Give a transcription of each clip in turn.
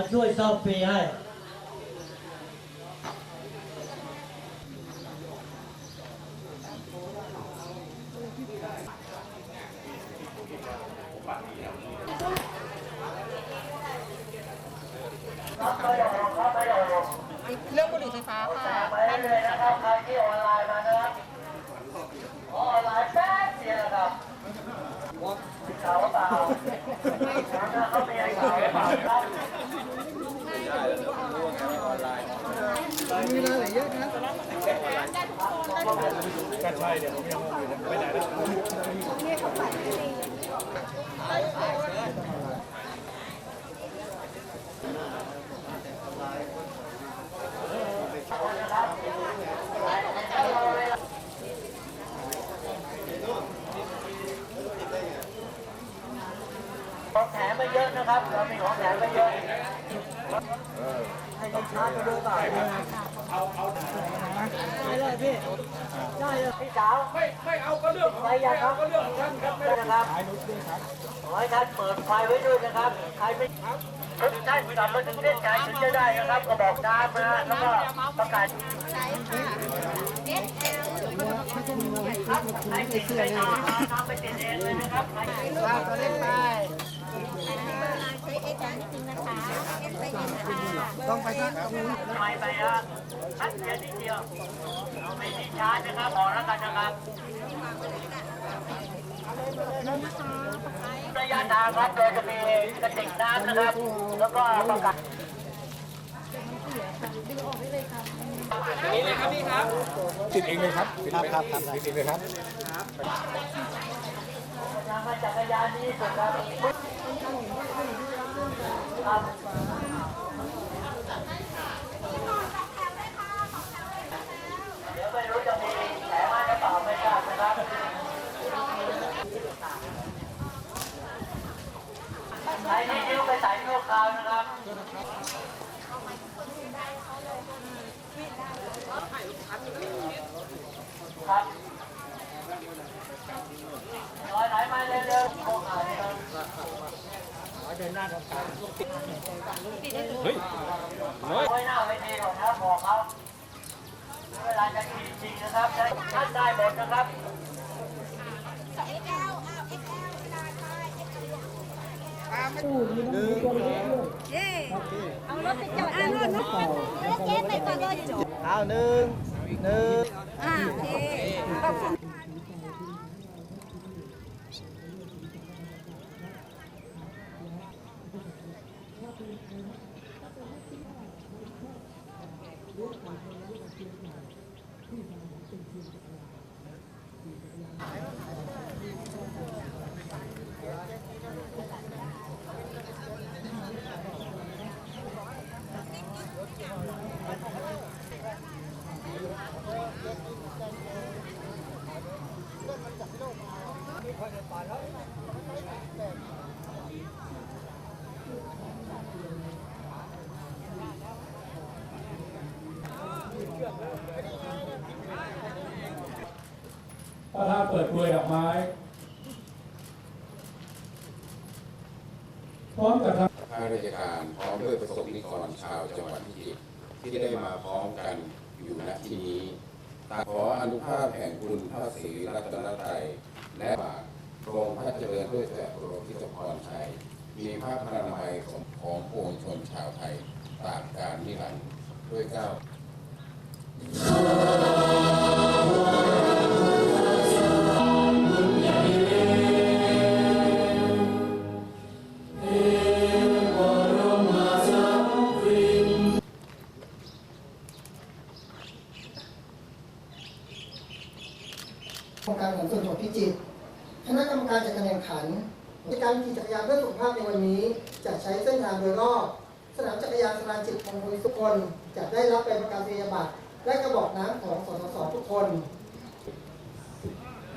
มาช่วยซ่อมฟรีให้ เรื่องบุหรี่ไฟฟ้าค่ะไปเลยนะครับใครที่ออนไลน์มานะครับออนไลน์แป๊บเดียวนะครับเก่าเปล่าเขามีอะไรเก่าหรือเปล่าครับ ของแถมมาเยอะนะครับ เรามีของแถมมาเยอะ ให้ลูกค้าไปดูก่อนเอาเอาได้เลยพี่ได้เลยพี่สาวไม่ไม่เอาก็เรื่องของใครอยากครับก็เรื่องของท่านครับไม่นะครับขอให้ท่านเปิดไฟไว้ด้วยนะครับใครไม่ทุกท่านกลับมาถึงเส้นชัยถึงจะได้นะครับก็บอกตามมาแล้วก็ประกาศใช่ค่ะ SL ครับใครติดไปนอนทำไปติดเองเลยนะครับใครติดว่าตัว เล็กไปใช้ S จริงๆนะคะ S ไปยิงค่ะต้องไปที่ตรงนี้ไปไปฮะชัดเจนนิดเดียวเราไม่ได้ชาร์จนะครับบอกแล้วกันนะครับระยะทางครับเราจะมีกระติกน้ำนะครับ แล้วก็ประกาศติดเองเลยครับติดครับครับ ติดเองเลยครับทางจักรยานดีสุดครับครับเดี๋ยวไม่รู้จะมีแผลมาหรือเปล่าไม่ทราบนะครับ ใครที่นิ้วไปใส่ชั่วคราวนะครับครับร้อยไหนมาเร็วๆโค้งหาเรับ เฮ้ยเฮ้ยไว้หน้าไว้ดีก่อนนะบอกเขาเวลาจะกินจริงนะครับท่านได้หมดนะครับ XL อ้าว XL กระดาษไปเอารถไปจอดอะรถรถเจ๊ไปก่อนเลยเอาหนึ่งหนึ่งอ่าโอเค ขอบคุณประธาน เปิดกลวยดอกไม้ พร้อมกับทางข้าราชการพร้อมด้วยประสบนิกรชาวจังหวัดพิจิตรที่ได้มาพร้อมกันอยู่ณที่นี้ตาขออนุภาพแห่งคุณพระศรีรัตนตรัยและบาทโปรงพระเจริญด้วยแต่โปรพิจพรชัยมีพระพรานามัยของของปวงชนชาวไทยตราบการนิรันดร์ด้วยเก้า ในการขี่จักรยานเพื่อสุขภาพในวันนี้ จะใช้เส้นทางโดยรอบสนามจักรยานสรานจิตของคนทุกคนจะได้รับใบประกาศนียบัตรและกระบอกน้ำของสสสทุกคน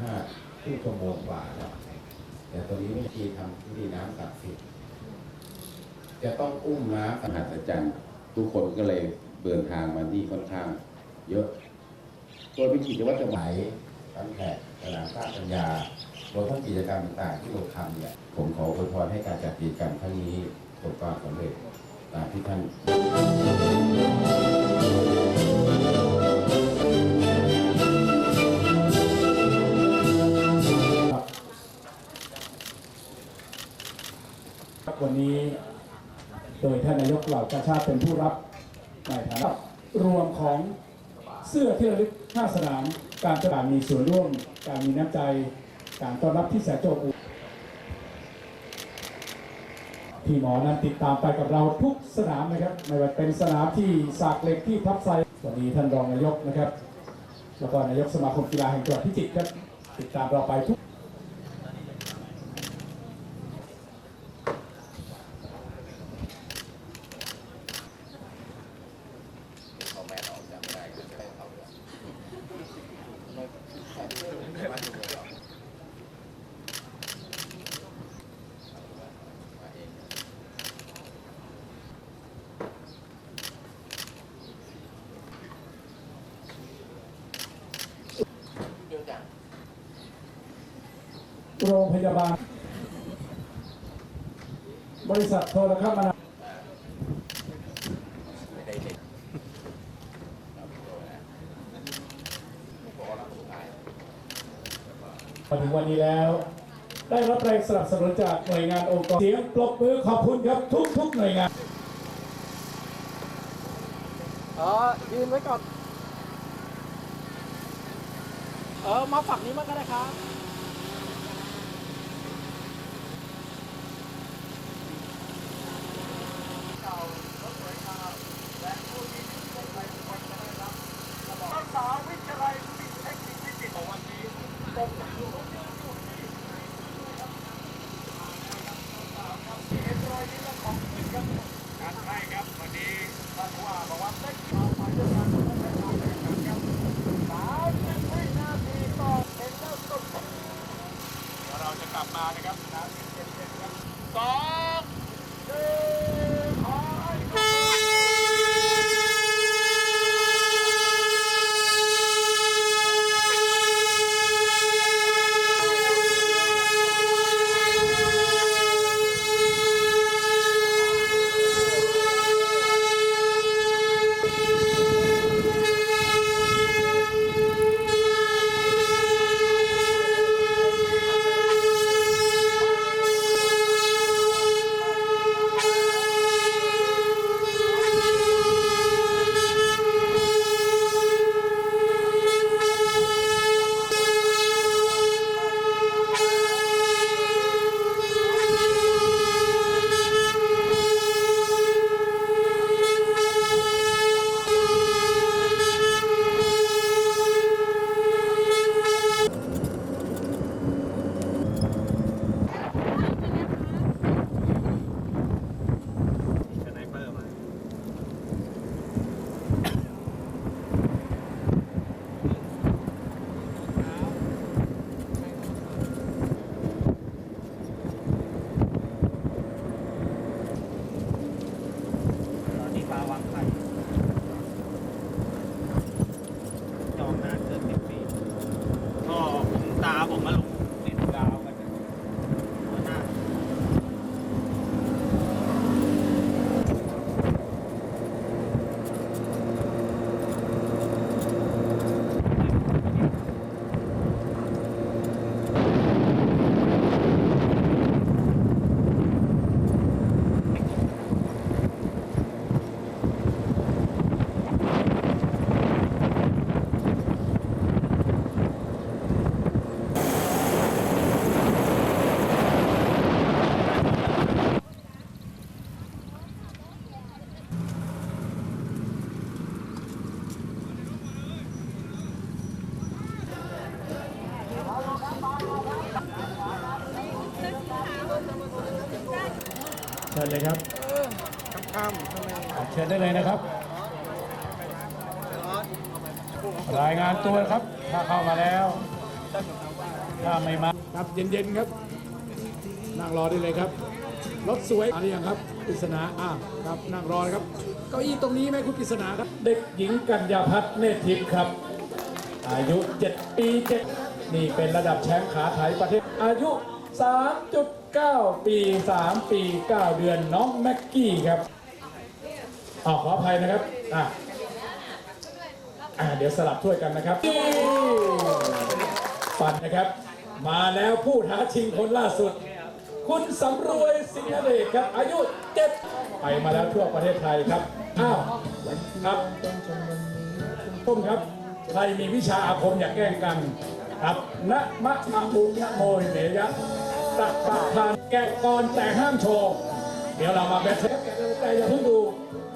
ห้าที่ชั่วโมงกว่าแล้วแต่ตอนนี้วิธีทำพิธีน้ำศักดิ์สิทธิ์จะต้องอุ้มน้ำสหัสจันทร์ทุกคนก็เลยเดินทางมาที่ค่อนข้าง เยอะ ตัวพิธีวัดจะไหวตั้งแต่ สนามสร้างปัญญารวมทั้งกิจกรรมต่างๆที่เราทำเนี่ยผมขออวยพรให้การจัดกิจกรรมครั้งนี้ประสบความสำเร็จตามที่ท่านครับวันนี้โดยท่านนายกเหล่ากาชาติเป็นผู้รับในฐานะรวมของเสื้อที่ระลึก5สนาม การตลาดมีส่วนร่วม การมีน้ำใจ การต้อนรับที่แสนจะอบอุ่นพี่หมอนั้นติดตามไปกับเราทุกสนามนะครับ ไม่ว่าเป็นสนามที่สากเหล็กที่ทับไซวันนี้ท่านรองนายกนะครับ แล้วก็นายกสมาคมกีฬาแห่งจังหวัดพิจิตรครับ ติดตามเราไปทุก โรงพยาบาล บริษัทโทรคมนามาถึงวันนี้แล้ว ได้รับแรงสนับสนุนจากหน่วยงานองค์กรเสียงปรบมือขอบคุณครับทุกทุกหน่วยงานอ๋อยืนไว้ก่อน เออ มาฝั่งนี้มางก็ได้ครับ จะกลับมานะครับน้ำเย็นๆครับสอง ญเลยครับเชิญได้เลยนะครับ รายงานตัวครับ ถ้าเข้ามาแล้ว ถ้าไม่มาครับเย็นๆครับ นั่งรอได้เลยครับ รถสวยมาหรือยังครับปริศนาอ่าครับนั่งรอเลยครับ เก้าอี้ตรงนี้ไหมคุณปริศนาครับ เด็กหญิงกัญญาพัฒน์เนตรทิพย์ครับ อายุ 7 ปี 7 นี่เป็นระดับแชมป์ขาไทยประเทศอายุ 9 ปี 3 ปี 9 เดือนน้องแม็กกี้ครับออขออภัยนะครับอะอะเดี๋ยวสลับถ้วยกันนะครับปัดนนะครับ มาแล้วผู้ท้าชิงคนล่าสุด คุณสำรวยสิงห์เดชครับ อายุเจ็ดไปมาแล้วทั่วประเทศไทยครับ อ้าวครับต้มครับใครมีวิชาอาคมอย่าแกล้งกัน ครับนะมะมะมุนะโมยเมยะ ตักปะทานแกะก่อนแต่ห้ามโชว์ เดี๋ยวเรามาแบทเทสกันแต่อย่าเพิ่งดู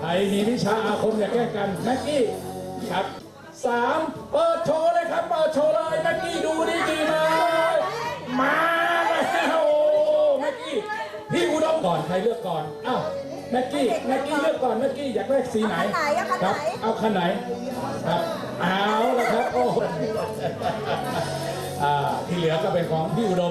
ใครมีวิชาอาคมอย่าแกล้งกันแม็กกี้ครับสามเปิดโชว์เลยครับเปิดโชว์เลยแม็กกี้ดูดีดีๆมาเลยมาแล้วโอ้แม็กกี้พี่อุดมก่อนใครเลือกก่อนอ้าวแม็กกี้แม็กกี้เลือกก่อนแม็กกี้อยากได้สีไหนไหนอะคันคไหนรับเอาคันไหนครับเอาละครับโอ้โหอ่าที่เหลือก็เป็นของพี่อุดม